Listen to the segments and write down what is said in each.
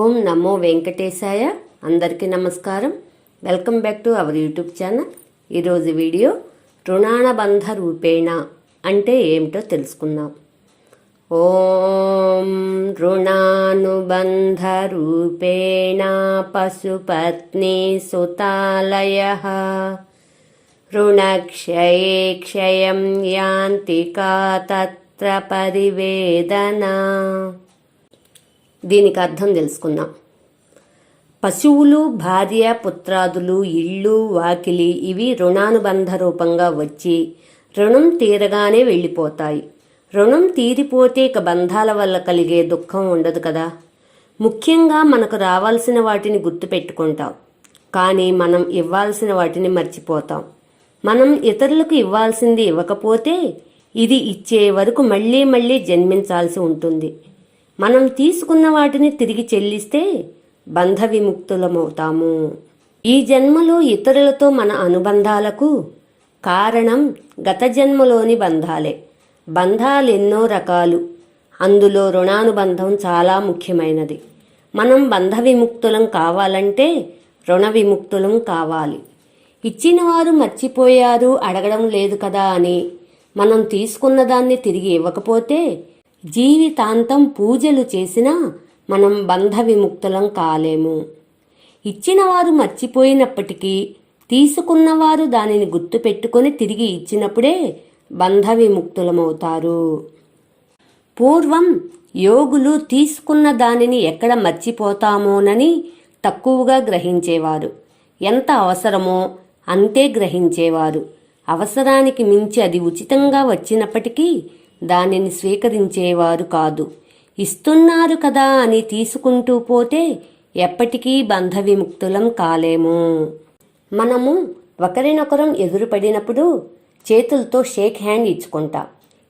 ఓం నమో వెంకటేశాయ. అందరికీ నమస్కారం. Welcome back to our YouTube channel. ఈరోజు వీడియో రుణానబంధ రూపేణ అంటే ఏమిటో తెలుసుకుందాం. ఓం రుణానుబంధ రూపేణ పశుపత్ని సుతాలయ. రుణక్షయే క్షయం యాంతి కా తత్ర పరివేదన. దీనికి అర్థం తెలుసుకుందాం. పశువులు భార్య పుత్రాదులు ఇళ్ళు వాకిలి ఇవి రుణానుబంధ రూపంగా వచ్చి రుణం తీరగానే వెళ్ళిపోతాయి. రుణం తీరిపోతే ఇక బంధాల వల్ల కలిగే దుఃఖం ఉండదు కదా. ముఖ్యంగా మనకు రావాల్సిన వాటిని గుర్తుపెట్టుకుంటాం కానీ మనం ఇవ్వాల్సిన వాటిని మర్చిపోతాం. మనం ఇతరులకు ఇవ్వాల్సింది ఇవ్వకపోతే ఇది ఇచ్చే వరకు మళ్ళీ మళ్ళీ జన్మించాల్సి ఉంటుంది. మనం తీసుకున్న వాటిని తిరిగి చెల్లిస్తే బంధ విముక్తులమవుతాము ఈ జన్మలో ఇతరులతో మన అనుబంధాలకు కారణం గత జన్మలోని బంధాలే. బంధాలెన్నో రకాలు. అందులో రుణానుబంధం చాలా ముఖ్యమైనది. మనం బంధ విముక్తులం కావాలంటే రుణ విముక్తులం కావాలి. ఇచ్చిన వారు మర్చిపోయారు అడగడం లేదు కదా అని మనం తీసుకున్న దాన్ని తిరిగి ఇవ్వకపోతే జీవితాంతం పూజలు చేసినా మనం బంధ విముక్తులం కాలేము. ఇచ్చినవారు మర్చిపోయినప్పటికీ తీసుకున్నవారు దానిని గుర్తుపెట్టుకొని తిరిగి ఇచ్చినప్పుడే బంధ విముక్తులమవుతారు. పూర్వం యోగులు తీసుకున్న దానిని ఎక్కడ మర్చిపోతామోనని తక్కువగా గ్రహించేవారు. ఎంత అవసరమో అంతే గ్రహించేవారు. అవసరానికి మించి అది ఉచితంగా వచ్చినప్పటికీ దానిని స్వీకరించేవారు కాదు. ఇస్తున్నారు కదా అని తీసుకుంటూ పోతే ఎప్పటికీ బంధ విముక్తులం కాలేము. మనము ఒకరినొకరం ఎదురుపడినప్పుడు చేతులతో షేక్ హ్యాండ్ ఇచ్చుకుంటాం.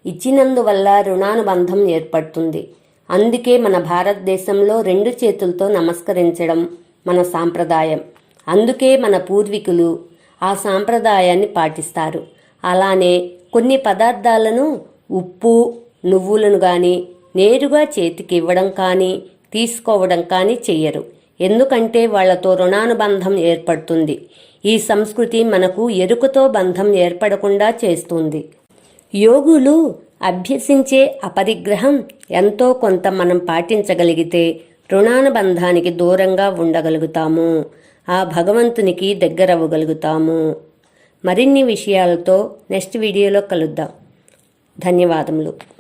ఇచ్చినందువల్ల రుణానుబంధం ఏర్పడుతుంది. అందుకే మన భారతదేశంలో రెండు చేతులతో నమస్కరించడం మన సాంప్రదాయం. అందుకే మన పూర్వీకులు ఆ సాంప్రదాయాన్ని పాటిస్తారు. అలానే కొన్ని పదార్థాలను ఉప్పు నువ్వులను కానీ నేరుగా చేతికి ఇవ్వడం కానీ తీసుకోవడం కానీ చెయ్యరు. ఎందుకంటే వాళ్ళతో రుణానుబంధం ఏర్పడుతుంది. ఈ సంస్కృతి మనకు ఎరుకతో బంధం ఏర్పడకుండా చేస్తుంది. యోగులు అభ్యసించే అపరిగ్రహం ఎంతో కొంత మనం పాటించగలిగితే రుణానుబంధానికి దూరంగా ఉండగలుగుతాము. ఆ భగవంతునికి దగ్గరవ్వగలుగుతాము. మరిన్ని విషయాలతో నెక్స్ట్ వీడియోలో కలుద్దాం. ధన్యవాదములు.